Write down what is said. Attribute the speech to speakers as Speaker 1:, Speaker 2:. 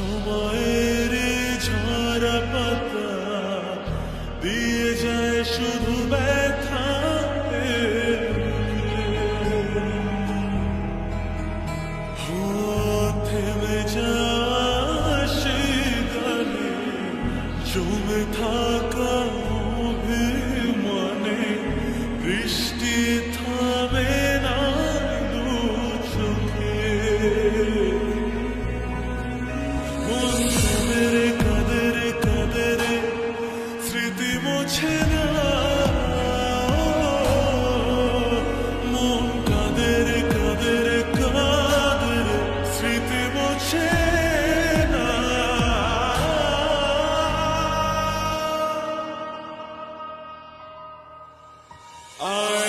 Speaker 1: সময়ের ঝরা পাতা দিয়ে যায় শুধু ব্যথা থেমে যা সে জমে থাক Uh...